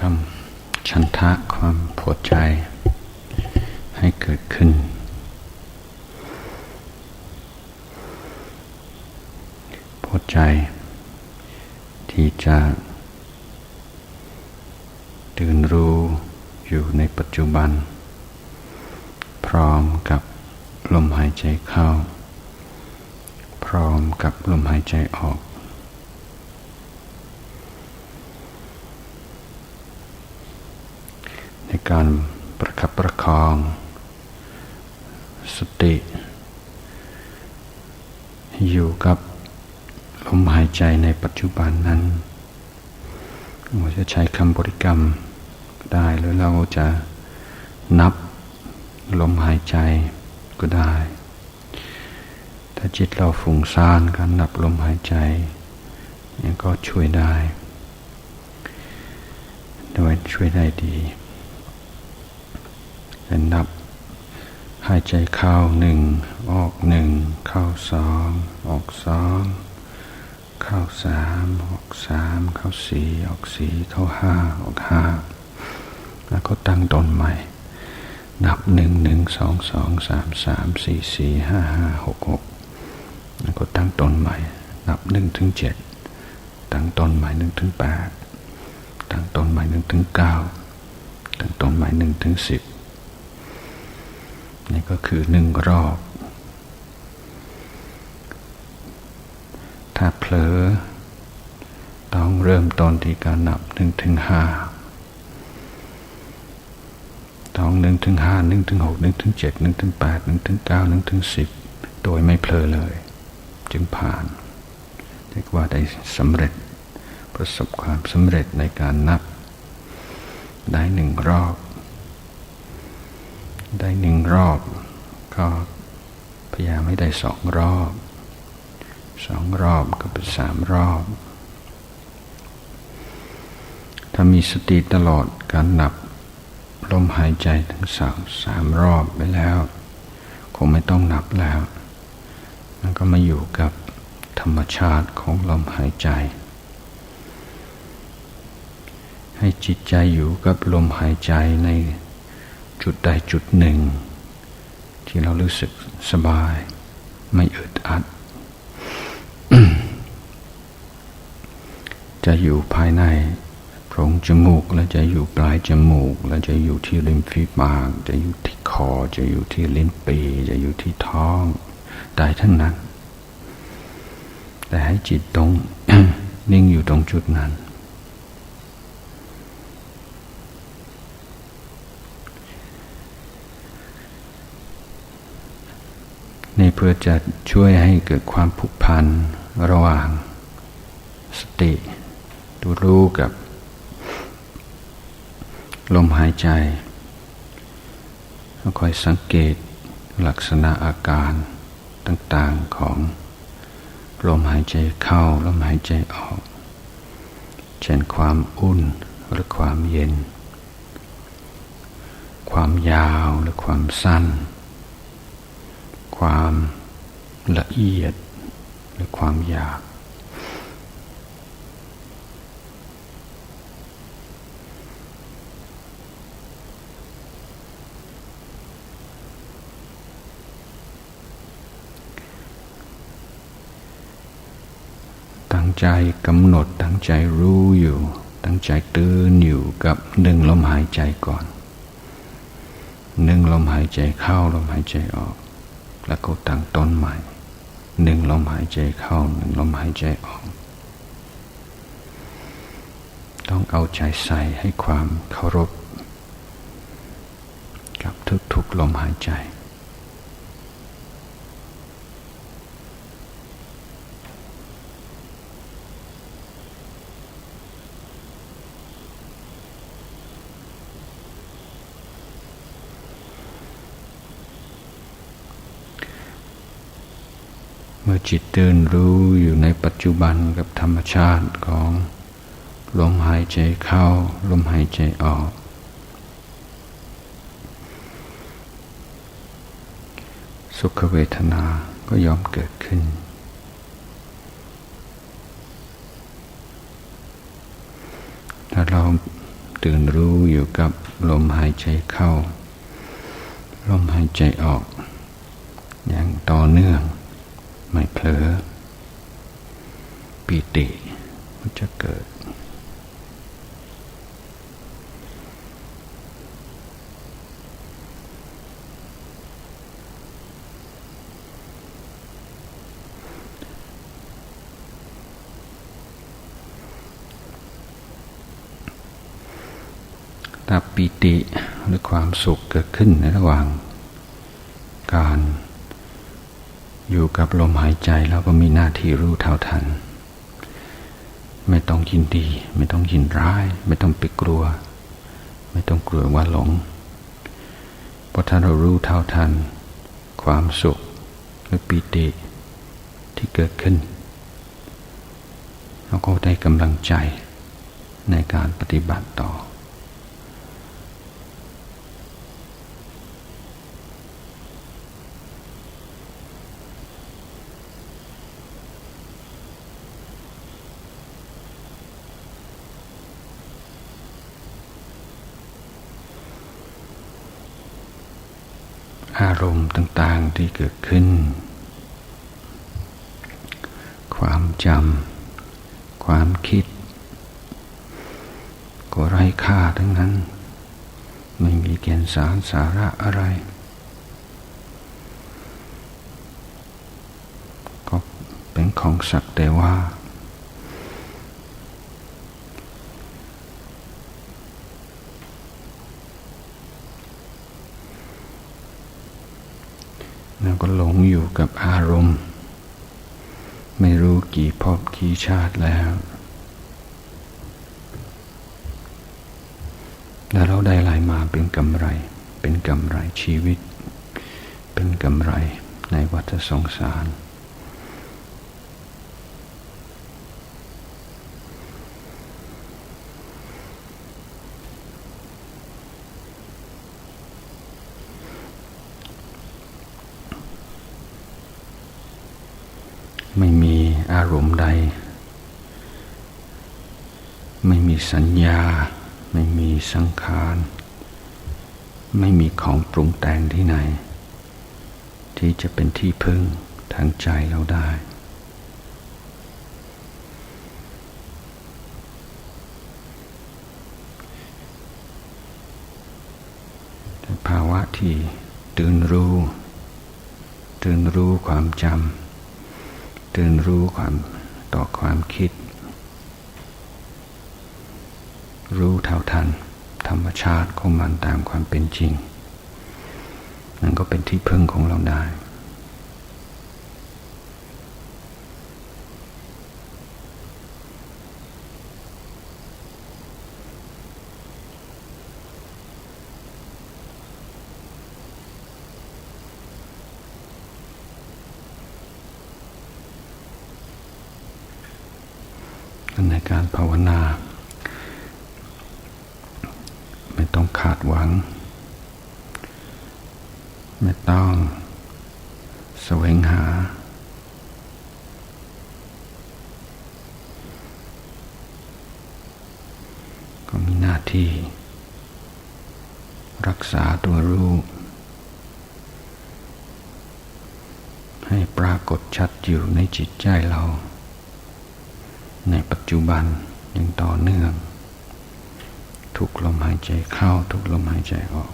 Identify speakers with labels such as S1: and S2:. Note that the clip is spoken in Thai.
S1: ทำชันทะความพอใจให้เกิดขึ้น พอใจ ที่จะตื่นรู้อยู่ในปัจจุบัน พร้อมกับลมหายใจเข้า พร้อมกับลมหายใจออก ในการประคับประคอง สติ อยู่กับลมหายใจในปัจจุบันนั้นเราจะใช้คำบริกรรมได้หรือเราจะนับลมหายใจก็ได้ ถ้าจิตเราฟุ้งซ่านการนับลมหายใจนี่ก็ช่วยได้ โดยช่วยได้ดี จะนับ หายใจเข้าหนึ่งออกหนึ่งเข้าสองออกสองเข้าสามออกสามเข้าสี่ออกสี่เข้าห้าออกห้าแล้วก็ตั้งตนใหม่ นับหนึ่งหนึ่งสองสองสามสามสี่สี่ห้าห้าหกหกแล้วก็ตั้งตนใหม่ นับหนึ่งถึงเจ็ดตั้งตนใหม่หนึ่งถึงแปดตั้งตนใหม่หนึ่งถึงเก้าตั้งตนใหม่หนึ่งถึงสิบ นี่ก็คือหนึ่งรอบ ถ้าเผลอ ต้องเริ่มต้นที่การนับหนึ่งถึงห้าต้องหนึ่งถึงห้าหนึ่งถึงหกหนึ่งถึงเจ็ดหนึ่งถึงแปดหนึ่งถึงเก้าหนึ่งถึงสิบโดยไม่เผลอเลย จึงผ่านเรียกว่าได้สำเร็จประสบความสำเร็จในการนับได้หนึ่งรอบ ได้หนึ่งรอบ ก็พยายามให้ได้สองรอบสองรอบก็เป็นสามรอบ ถ้ามีสติตลอดการนับลมหายใจทั้งสามสามรอบไปแล้ว คงไม่ต้องนับแล้วมันก็มาอยู่กับธรรมชาติของลมหายใจ ให้จิตใจอยู่กับลมหายใจใน จุดใดจุดหนึ่ง ที่เรารู้สึกสบาย ไม่อึดอัด จะอยู่ภายในโพรงจมูก และจะอยู่ปลายจมูก และจะอยู่ที่ริมฝีปาก จะอยู่ที่คอ จะอยู่ที่ลิ้นปีจะอยู่ที่ท้องได้ทั้งนั้น แต่ให้จิตตรง นิ่งอยู่ตรงจุดนั้น นี่เพื่อจะช่วยให้เกิดความผูกพันระหว่าง สติดูรู้กับ ลมหายใจคอยสังเกตลักษณะอาการต่างๆของ ลมหายใจเข้า ลมหายใจออก เช่นความอุ่นหรือความเย็น ความยาวหรือความสั้น ความละเอียดหรือความหยาบตั้งใจกำหนดตั้งใจรู้อยู่ ตั้งใจตื่นอยู่กับหนึ่งลมหายใจก่อนหนึ่งลมหายใจเข้าลมหายใจออก แล้วก็ตั้งต้นใหม่หนึ่งลมหายใจเข้าหนึ่งลมหายใจออก ต้องเอาใจใส่ให้ความเคารพ กับทุกๆลมหายใจ มื่อจิตตื่นรู้อยู่ในปัจจุบันกับธรรมชาติของลมหายใจเข้า ลมหายใจออก สุขเวทนาก็ยอมเกิดขึ้น ถ้าเราตื่นรู้อยู่กับลมหายใจเข้า ลมหายใจออก อย่างต่อเนื่อง ไม่เผลอปีติมันจะเกิด ถ้าปีติหรือความสุขเกิดขึ้นในระหว่างการ อยู่กับลมหายใจแล้วก็มีหน้าที่รู้เท่าทัน ไม่ต้องยินดี ไม่ต้องยินร้าย ไม่ต้องไปกลัว ไม่ต้องกลัวว่าหลงเพราะถ้าเรารู้เท่าทัน ความสุขหรือปีติที่เกิดขึ้นเราก็ได้กำลังใจในการปฏิบัติต่อ อารมณ์ต่างๆที่เกิดขึ้น ความจำ ความคิด ก็ไร้ค่าทั้งนั้น ไม่มีแก่นสารสาระอะไร ก็เป็นของสักแต่ว่า แล้วก็หลงอยู่ กับอารมณ์ ไม่รู้กี่พบกี่ชาติแล้วแล้วเราได้ลายมาเป็นกำไร เป็นกำไรชีวิต เป็นกำไรในวัฏสงสาร ไม่มีอารมณ์ใด ไม่มีสัญญา ไม่มีสังขาร ไม่มีของปรุงแต่งที่ไหน ที่จะเป็นที่พึ่งทางใจเราได้แต่ภาวะที่ตื่นรู้ ตื่นรู้ความจำ ตื่นรู้ความต่อความคิด รู้เท่าทัน ธรรมชาติของมันตามความเป็นจริง นั่นก็เป็นที่พึ่งของเราได้ ในการภาวนา ไม่ต้องขาดหวัง ไม่ต้องแสวงหา ก็มีหน้าที่ รักษาตัวรู้ให้ปรากฏชัดอยู่ในจิตใจเรา ในปัจจุบันอย่างต่อเนื่อง ทุกลมหายใจเข้า ทุกลมหายใจออก